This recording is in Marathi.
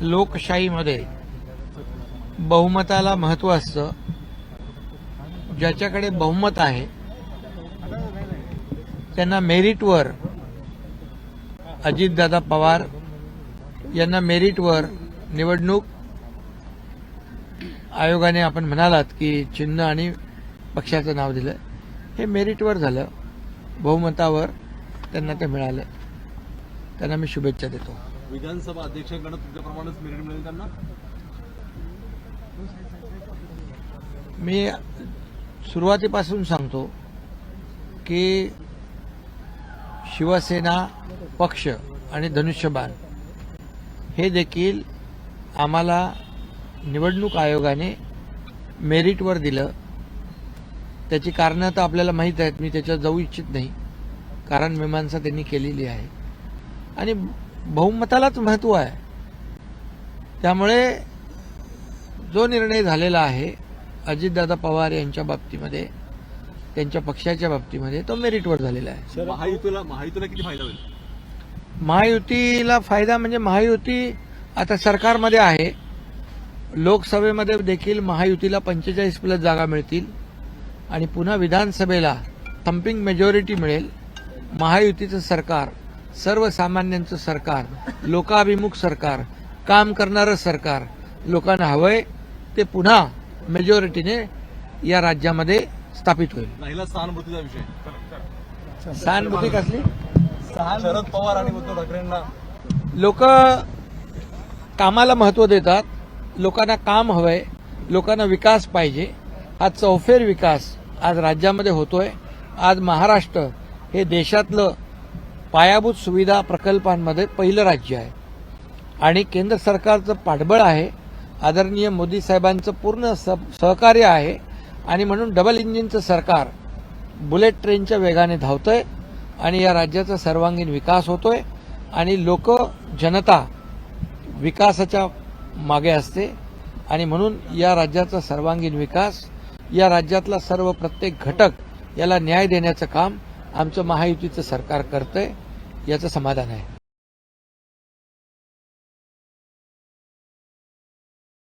लोकशाहीमध्ये बहुमताला महत्त्व असतं. ज्याच्याकडे बहुमत आहे त्यांना मेरिटवर अजितदादा पवार यांना मेरिटवर निवडणूक आयोगाने आपण म्हणालात की चिन्ह आणि पक्षाचं नाव दिलं. हे मेरिटवर झालं. बहुमतावर त्यांना ते मिळालं. त्यांना मी शुभेच्छा देतो. विधानसभा अध्यक्षांकडे तुमच्याप्रमाणेच मेरिट मिळेल त्यांना? मी सुरुवातीपासून सांगतो की शिवसेना पक्ष आणि धनुष्यबाण हे देखील आम्हाला निवडणूक आयोगाने मेरिटवर दिलं. त्याची कारणं तर आपल्याला माहीत आहेत मी त्याच्यात जाऊ इच्छित नाही कारण मीमांसा त्यांनी केलेली आहे. आणि बहुमतालाच महत्त्व आहे. त्यामुळे जो निर्णय झालेला आहे अजितदादा पवार यांच्या बाबतीमध्ये त्यांच्या पक्षाच्या बाबतीमध्ये तो मेरिटवर झालेला आहे. महायुतीला महायुतीला किती फायदा होईल? महायुतीला फायदा म्हणजे महायुती आता सरकारमध्ये आहे. लोकसभेमध्ये देखील महायुतीला पंचेचाळीस प्लस जागा मिळतील आणि पुन्हा विधानसभेला थम्पिंग मेजॉरिटी मिळेल. महायुतीचं सरकार सर्वसामान्यांचं सरकार लोकाभिमुख सरकार काम करणारं सरकार लोकांना हवंय ते पुन्हा मेजॉरिटीने या राज्यामध्ये स्थापित होईल. राहिला सहानुभूतीचा विषय. सहानुभूती कसली? शरद पवार आणि उद्धव ठाकरेंना. लोक कामाला महत्त्व देतात लोकांना काम हवंय लोकांना विकास पाहिजे. हा चौफेर विकास आज राज्यामध्ये होतोय. आज महाराष्ट्र हे देशातलं पायाभूत सुविधा प्रकल्पांमध्ये पहिलं राज्य आहे. आणि केंद्र सरकारचं पाठबळ आहे. आदरणीय मोदी साहेबांचं पूर्ण स- सहकार्य आहे. आणि म्हणून डबल इंजिनचं सरकार बुलेट ट्रेनच्या वेगाने धावतंय. आणि या राज्याचा सर्वांगीण विकास होतोय. आणि लोक जनता विकासाच्या मागे असते. आणि म्हणून या राज्याचा सर्वांगीण विकास या राज्यातला सर्व प्रत्येक घटक याला न्याय देण्याचं काम आमचं महायुतीचं सरकार करतंय याचं समाधान आहे.